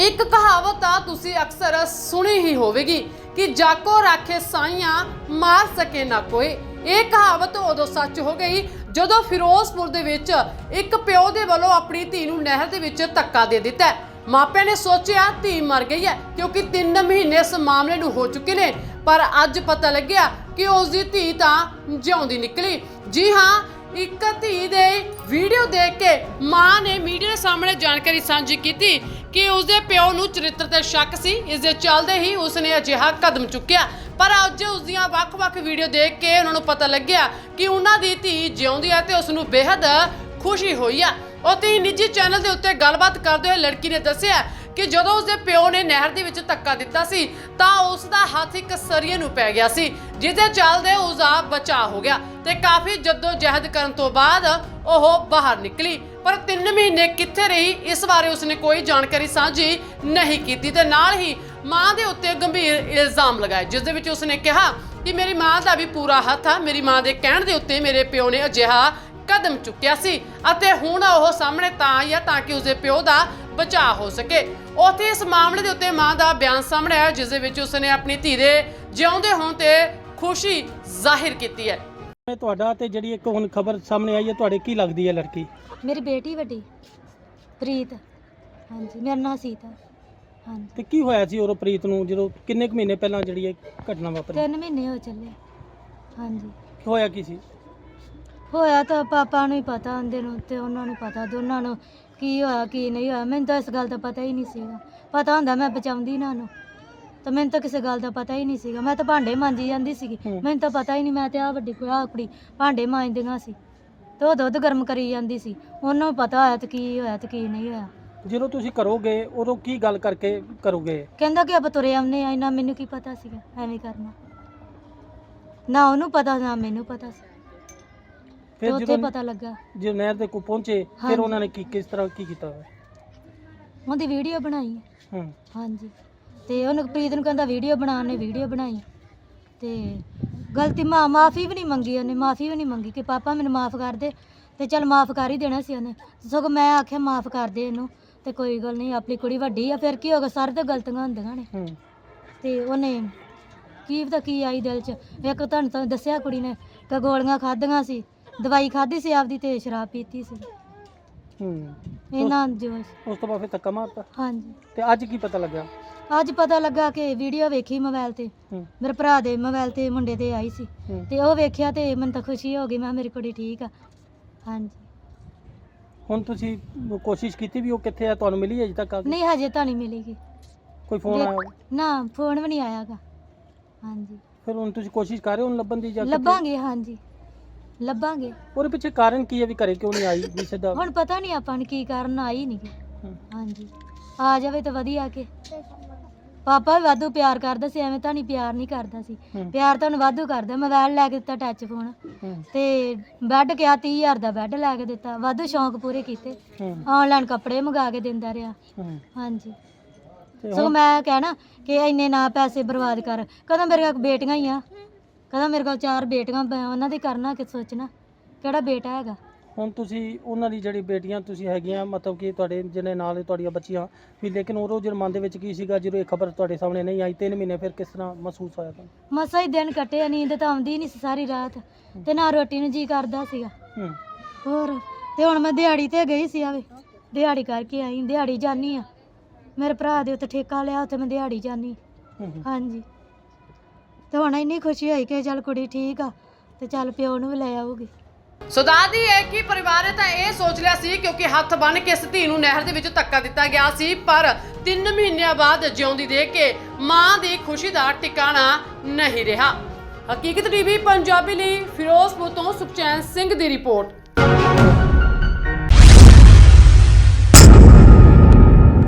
ਇੱਕ ਕਹਾਵਤ ਆ ਤੁਸੀਂ ਅਕਸਰ ਸੁਣੀ ਹੀ ਹੋਵੇਗੀ ਕਿ ਜਾਕੋ ਰਾਖੇ ਸਾਈਆਂ ਮਾਰ ਸਕੇ ਨਾ ਕੋਈ। ਇਹ ਕਹਾਵਤ ਉਦੋਂ ਸੱਚ ਹੋ ਗਈ ਜਦੋਂ ਫਿਰੋਜ਼ਪੁਰ ਦੇ ਵਿੱਚ ਇੱਕ ਪਿਓ ਦੇ ਵੱਲੋਂ ਆਪਣੀ ਧੀ ਨੂੰ ਨਹਿਰ ਦੇ ਵਿੱਚ ਧੱਕਾ ਦੇ ਦਿੱਤਾ ਮਾਪਿਆਂ ਨੇ ਸੋਚਿਆ ਧੀ ਮਰ ਗਈ ਹੈ ਕਿਉਂਕਿ 3 ਮਹੀਨੇ ਇਸ ਮਾਮਲੇ ਨੂੰ ਹੋ ਚੁੱਕੇ ਨੇ। ਪਰ ਅੱਜ ਪਤਾ ਲੱਗਿਆ ਕਿ ਉਸ ਦੀ ਧੀ ਤਾਂ ਜਿਉਂਦੀ ਨਿਕਲੀ। ਜੀ ਹਾਂ, ਇੱਕ ਧੀ ਦੇ ਵੀਡੀਓ ਦੇਖ ਕੇ ਮਾਂ ਨੇ ਮੀਡੀਆ ਦੇ ਸਾਹਮਣੇ ਜਾਣਕਾਰੀ ਸਾਂਝੀ ਕੀਤੀ ਕਿ ਉਸਦੇ ਪਿਓ ਨੂੰ ਚਰਿੱਤਰ ਤੇ ਸ਼ੱਕ ਸੀ। ਇਸ ਦੇ ਚੱਲਦੇ ਹੀ ਉਸਨੇ ਅਜਿਹਾ ਕਦਮ ਚੁੱਕਿਆ। ਪਰ ਅੱਜ ਉਸ ਦੀਆਂ ਵੱਖ-ਵੱਖ ਵੀਡੀਓ ਦੇਖ ਕੇ ਉਹਨਾਂ ਨੂੰ ਪਤਾ ਲੱਗਿਆ ਕਿ ਉਹਨਾਂ ਦੀ ਧੀ ਜਿਉਂਦੀ ਹੈ ਤੇ ਉਸ ਨੂੰ ਬੇहद ਖੁਸ਼ੀ ਹੋਈ ਆ। ਉਤੇ ਨਿੱਜੀ ਚੈਨਲ ਦੇ ਉੱਤੇ ਗੱਲਬਾਤ ਕਰਦੇ ਹੋਏ ਲੜਕੀ ਨੇ ਦੱਸਿਆ ਕਿ ਜਦੋਂ ਉਸਦੇ ਪਿਓ ਨੇ ਨਹਿਰ ਦੇ ਵਿੱਚ ਧੱਕਾ ਦਿੱਤਾ ਸੀ, ਤਾਂ ਉਸ ਦਾ ਹੱਥ ਇੱਕ ਸਰੀਏ ਨੂੰ ਪੈ ਗਿਆ ਸੀ ਜਿਸ ਚੱਲਦੇ ਉਸ ਦਾ ਬਚਾਅ ਹੋ ਗਿਆ ਤੇ ਕਾਫੀ ਜੱਦੋ ਜਹਿਦ ਕਰਨ ਤੋਂ ਬਾਅਦ ਉਹ ਬਾਹਰ ਨਿਕਲੀ। ਪਰ 3 ਮਹੀਨੇ ਕਿੱਥੇ ਰਹੀ, ਇਸ ਬਾਰੇ ਉਸਨੇ ਕੋਈ ਜਾਣਕਾਰੀ ਸਾਂਝੀ ਨਹੀਂ ਕੀਤੀ ਤੇ ਨਾਲ ਹੀ ਮਾਂ ਦੇ ਉੱਤੇ ਗੰਭੀਰ ਇਲਜ਼ਾਮ ਲਗਾਏ, ਜਿਸ ਦੇ ਵਿੱਚ ਉਸਨੇ ਕਿਹਾ ਕਿ ਮੇਰੀ ਮਾਂ ਦਾ ਵੀ ਪੂਰਾ ਹੱਥ ਆ, ਮੇਰੀ ਮਾਂ ਦੇ ਕਹਿਣ ਦੇ ਉੱਤੇ ਮੇਰੇ ਪਿਓ ਨੇ ਅਜਿਹਾ ਕਦਮ ਚੁੱਕਿਆ ਸੀ ਅਤੇ ਹੁਣ ਉਹ ਸਾਹਮਣੇ ਤਾਂ ਆਈ ਆ ਤਾਂ ਕਿ ਉਸਦੇ ਪਿਓ ਦਾ ਬਚਾਅ ਹੋ ਸਕੇ। ਉੱਥੇ ਇਸ ਮਾਮਲੇ ਦੇ ਉੱਤੇ ਮਾਂ ਦਾ ਬਿਆਨ ਸਾਹਮਣੇ ਆਇਆ ਜਿਸ ਦੇ ਵਿੱਚ ਉਸਨੇ ਆਪਣੀ ਧੀ ਦੇ ਜਿਉਂਦੇ ਹੋਣ ਤੇ ਖੁਸ਼ੀ ਜ਼ਾਹਿਰ ਕੀਤੀ ਹੈ। ਮੈਂ ਤੁਹਾਡਾ ਤੇ ਜਿਹੜੀ ਇੱਕ ਹੁਣ ਖਬਰ ਸਾਹਮਣੇ ਆਈ ਹੈ ਤੁਹਾਡੇ ਕੀ ਲੱਗਦੀ ਹੈ ਲੜਕੀ? ਮੇਰੀ ਬੇਟੀ ਵੱਡੀ ਪ੍ਰੀਤ। ਹਾਂਜੀ ਮੇਰਾ ਨਾਂ ਸੀਤਾ। ਹਾਂਜੀ। ਤੇ ਕੀ ਹੋਇਆ ਸੀ ਉਹ ਪ੍ਰੀਤ ਨੂੰ ਜਦੋਂ ਕਿੰਨੇ ਕੁ ਮਹੀਨੇ ਪਹਿਲਾਂ ਜਿਹੜੀ ਇਹ ਘਟਨਾ ਵਾਪਰੀ? ਤਿੰਨ ਮਹੀਨੇ ਹੋ ਚੱਲੇ। ਹਾਂਜੀ। ਹੋਇਆ ਕੀ ਸੀ? ਹੋਇਆ ਤਾਂ ਪਾਪਾ ਨੂੰ ਹੀ ਪਤਾ ਹੁੰਦੇ ਨੂੰ ਤੇ ਉਹਨਾਂ ਨੂੰ ਪਤਾ ਦੋਨਾਂ ਨੂੰ ਕੀ ਹੋਇਆ ਕੀ ਨਹੀਂ ਹੋਇਆ ਮੈਨੂੰ ਤਾਂ ਇਸ ਗੱਲ ਦਾ ਪਤਾ ਹੀ ਨਹੀਂ ਸੀਗਾ। ਪਤਾ ਹੁੰਦਾ ਮੈਂ ਬਚਾਉਂਦੀ ਨਾ ਨੂੰ ਤਾਂ ਮੈਨੂੰ ਤਾਂ ਕਿਸੇ ਗੱਲ ਦਾ ਪਤਾ ਹੀ ਨਹੀਂ ਸੀਗਾ। ਮੈਂ ਤਾਂ ਭਾਂਡੇ ਮਾਂਜੀ ਜਾਂਦੀ ਸੀਗੀ। ਹੂੰ। ਮੈਨੂੰ ਤਾਂ ਪਤਾ ਹੀ ਨਹੀਂ ਮੈਂ ਤੇ ਆ ਵੱਡੀ ਆਹ ਕੁੜੀ ਭਾਂਡੇ ਮਾਂਜਦੀਆਂ ਸੀ। ਤੇ ਉਹ ਦੁੱਧ ਗਰਮ ਕਰੀ ਜਾਂਦੀ ਸੀ। ਉਹਨੂੰ ਪਤਾ ਹੋਇਆ ਤੇ ਕੀ ਹੋਇਆ ਤੇ ਕੀ ਨਹੀਂ ਹੋਇਆ। ਜਦੋਂ ਤੁਸੀਂ ਕਰੋਗੇ ਉਦੋਂ ਕੀ ਗੱਲ ਕਰਕੇ ਕਰੋਗੇ? ਕਹਿੰਦਾ ਕਿ ਆਪਾਂ ਤੁਰੇ ਆਉਂਦੇ ਆ ਇਹਨਾਂ ਮੈਨੂੰ ਕੀ ਪਤਾ ਸੀਗਾ ਐਵੇਂ ਕਰਨਾ। ਨਾ ਉਹਨੂੰ ਪਤਾ ਨਾ ਮੈਨੂੰ ਪਤਾ ਸੀ। ਤੇ ਫਿਰ ਉੱਥੇ ਜਦੋਂ ਪਤਾ ਲੱਗਾ। ਜੇ ਨਹਿਰ ਦੇ ਕੋ ਪਹੁੰਚੇ ਫਿਰ ਹਾਂਜੀ। ਉਹਨਾਂ ਨੇ ਕੀ ਕਿਸ ਤਰ੍ਹਾਂ ਕੀ ਕੀਤਾ ਉਹਦੀ ਵੀਡੀਓ ਬਣਾਈ। ਹੂੰ। ਹਾਂਜੀ। ਤੇ ਉਹਨੂੰ ਪ੍ਰੀਤ ਨੂੰ ਕਹਿੰਦਾ ਵੀਡੀਓ ਬਣਾ ਉਹਨੇ ਵੀਡੀਓ ਬਣਾਈ। ਤੇ ਗਲਤੀ ਮਾ ਮਾਫੀ ਵੀ ਨਹੀਂ ਮੰਗੀ ਉਹਨੇ ਮਾਫੀ ਵੀ ਨਹੀਂ ਮੰਗੀ ਕਿ ਪਾਪਾ ਮੈਨੂੰ ਮਾਫ ਕਰ ਦੇ ਤੇ ਚਲ ਮਾਫ ਕਰ ਹੀ ਦੇਣਾ ਸੀ ਉਹਨੇ। ਸਗੋਂ ਮੈਂ ਆਖਿਆ ਮਾਫ ਕਰ ਦੇ ਇਹਨੂੰ ਤੇ ਕੋਈ ਗੱਲ ਨਹੀਂ ਆਪਣੀ ਕੁੜੀ ਵੱਡੀ ਆ ਫਿਰ ਕੀ ਹੋਗਾ ਸਾਰੇ ਤਾਂ ਗਲਤੀਆਂ ਹੁੰਦੀਆਂ ਨੇ। ਹੂੰ। ਤੇ ਉਹਨੇ ਕੀ ਪਤਾ ਕੀ ਆਈ ਦਿਲ 'ਚ। ਇੱਕ ਤੁਹਾਨੂੰ ਤਾਂ ਦੱਸਿਆ ਕੁੜੀ ਨੇ ਕਿ ਗੋਲੀਆਂ ਖਾਧੀਆਂ ਸੀ। ਦਵਾਈ ਖਾਧੀ ਸੀ ਆਪਦੀ ਤੇ ਸ਼ਰਾਬ ਪੀਤੀ ਸੀ। ਹੂੰ। ਇਹਨਾਂ ਜੋ ਉਸ ਤੋਂ ਬਾਅਦ ਫਿਰ ਧੱਕਾ ਮਾਰਤਾ? ਹਾਂਜੀ। ਤੇ ਅੱਜ ਕੀ ਪਤਾ ਲੱਗਾ ਅੱਜ ਪਤਾ ਲੱਗਾ ਕਿ ਵੀਡੀਓ ਵੇਖੀ ਮੋਬਾਈਲ ਤੇ। ਹੂੰ। ਮੇਰੇ ਭਰਾ ਦੇ ਮੋਬਾਈਲ ਤੇ ਮੁੰਡੇ ਤੇ ਆਈ ਸੀ। ਹੂੰ। ਤੇ ਉਹ ਵੇਖਿਆ ਤੇ ਮੈਨੂੰ ਤਾਂ ਖੁਸ਼ੀ ਹੋ ਗਈ ਮੈਂ ਕਿਹਾ ਮੇਰੀ ਕੁੜੀ ਠੀਕ ਆ। ਹਾਂਜੀ। ਹੁਣ ਤੁਸੀਂ ਕੋਸ਼ਿਸ਼ ਕੀਤੀ ਵੀ ਉਹ ਕਿੱਥੇ ਆ ਤੁਹਾਨੂੰ ਮਿਲੀ ਅਜੇ ਤੱਕ ਆ ਕੇ? ਨਹੀਂ ਹਜੇ ਤਾਂ ਨਹੀਂ ਮਿਲੇਗੀ। ਕੋਈ ਫੋਨ ਆਇਆ? ਨਾ ਫੋਨ ਵੀ ਨਹੀਂ ਆਇਆਗਾ। ਹਾਂਜੀ। ਫਿਰ ਹੁਣ ਤੁਸੀਂ ਕੋਸ਼ਿਸ਼ ਕਰ ਰਹੇ ਹੋ ਉਹਨੂੰ ਲੱਭਣ ਦੀ ਜਾਂ ਕਿੱਥੇ? ਲੱਭਾਂਗੇ ਹਾਂਜੀ। ਲੱਭਾਂਗੇ। ਉਹਦੇ ਪਿੱਛੇ ਕਾਰਨ ਕੀ ਹੈ ਵੀ ਘਰੇ ਕਿਉਂ ਨਹੀਂ ਆਈ ਵੀ ਸਿੱਧਾ? ਹੁਣ ਪਤਾ ਨਹੀਂ ਆਪਾਂ ਨੂੰ ਕੀ ਕਾਰਨ ਆਈ ਨਹੀਂ। ਹਾਂਜੀ। ਆ ਜਾਵੇ ਤਾਂ ਵਧੀਆ ਕੇ। ਪਾਪਾ ਵੀ ਵਾਧੂ ਪਿਆਰ ਕਰਦਾ ਸੀ ਐਵੇਂ ਤਾਂ ਨਹੀਂ ਪਿਆਰ ਨਹੀਂ ਕਰਦਾ ਸੀ। ਪਿਆਰ ਤਾਂ ਉਹਨੂੰ ਵਾਧੂ ਕਰਦਾ। ਮੋਬਾਈਲ ਲੈ ਕੇ ਦਿੱਤਾ ਟੱਚ ਫੋਨ ਤੇ ਬੈੱਡ ਕਿਹਾ 30000 ਦਾ ਬੈੱਡ ਲੈ ਕੇ ਦਿੱਤਾ। ਵਾਧੂ ਸ਼ੌਂਕ ਪੂਰੇ ਕੀਤੇ। ਹੂੰ। ਆਨਲਾਈਨ ਕੱਪੜੇ ਮੰਗਾ ਕੇ ਦਿੰਦਾ ਰਿਹਾ। ਹਾਂਜੀ। ਤੇ ਸੋ ਹੁਣ? ਮੈਂ ਕਹਿਣਾ ਕਿ ਇੰਨੇ ਨਾ ਪੈਸੇ ਬਰਬਾਦ ਕਰ। ਕਦੋਂ ਮੇਰੇ ਕੋਲ ਬੇਟੀਆਂ ਹੀ ਆ? ਕਦੋਂ ਮੇਰੇ ਕੋਲ ਚਾਰ ਬੇਟੀਆਂ ਬ- ਉਹਨਾਂ ਦੀ ਕਰਨਾ ਕਿ ਸੋਚਣਾ ਕਿਹੜਾ ਬੇਟਾ ਹੈਗਾ? ਹੁਣ ਤੁਸੀਂ ਉਹਨਾਂ ਦੀ ਜਿਹੜੀ ਬੇਟੀਆਂ ਤੁਸੀਂ ਹੈਗੀਆਂ ਮਤਲਬ ਕਿ ਤੁਹਾਡੇ ਜਿਹਨੇ ਨਾਲ ਤੁਹਾਡੀਆਂ ਬੱਚੀਆਂ ਵੀ ਲੇਕਿਨ ਉਹ ਜਿਹੜੇ ਮਨ ਦੇ ਵਿੱਚ ਕੀ ਸੀਗਾ ਜਦੋਂ ਇਹ ਖਬਰ ਤੁਹਾਡੇ ਸਾਹਮਣੇ ਨਹੀਂ ਆਈ 3 ਮਹੀਨੇ ਫਿਰ ਕਿਸ ਤਰ੍ਹਾਂ ਮਹਿਸੂਸ ਹੋਇਆ ਤੁਹਾਨੂੰ? ਮਸਾ ਹੀ ਦਿਨ ਕੱਟੇ ਨੀਂਦ ਤਾਂ ਆਉਂਦੀ ਨਹੀਂ ਸੀ ਸਾਰੀ ਰਾਤ ਤੇ ਨਾ ਰੋਟੀ ਨੂੰ ਜੀ ਕਰਦਾ ਸੀਗਾ। ਹੂੰ। ਹੋਰ ਤੇ ਹੁਣ ਮੈਂ ਦਿਹਾੜੀ ਤੇ ਗਈ ਸੀ ਆਵੇ ਦਿਹਾੜੀ ਕਰਕੇ ਆਈ ਦਿਹਾੜੀ ਜਾਨੀ ਆ। ਮੇਰੇ ਭਰਾ ਦੇ ਉੱਤੇ ਠੇਕਾ ਲਿਆ ਉੱਥੇ ਮੈਂ ਦਿਹਾੜੀ ਜਾਨੀ। ਹੂੰ, ਹੂੰ। ਹਾਂਜੀ। ਤੇ ਹੁਣ ਇੰਨੀ ਖੁਸ਼ੀ ਹੋਈ ਕਿ ਚੱਲ ਕੁੜੀ ਠੀਕ ਆ ਤੇ ਚੱਲ ਪਿਓ ਨੂੰ ਵੀ ਲੈ ਆਊਗੀ। ਸੋ ਹੈ ਕਿ ਪਰਿਵਾਰ ਨੇ ਤਾਂ ਇਹ ਸੋਚ ਲਿਆ ਸੀ ਕਿਉਂਕਿ ਹੱਥ ਬੰਨ ਕੇ ਇਸ ਧੀ ਨੂੰ ਨਹਿਰ ਦੇ ਵਿੱਚ ਧੱਕਾ ਦਿੱਤਾ ਗਿਆ ਸੀ, ਪਰ 3 ਮਹੀਨਿਆਂ ਬਾਅਦ ਜਿਉਂਦੀ ਦੇਖ ਕੇ ਮਾਂ ਦੀ ਖੁਸ਼ੀ ਦਾ ਟਿਕਾਣਾ ਨਹੀਂ ਰਿਹਾ। ਹਕੀਕਤ ਟੀਵੀ, ਪੰਜਾਬੀ ਲਈ ਫਿਰੋਜ਼ਪੁਰ ਤੋਂ ਸੁਖਚੈਨ ਸਿੰਘ ਦੀ ਰਿਪੋਰਟ।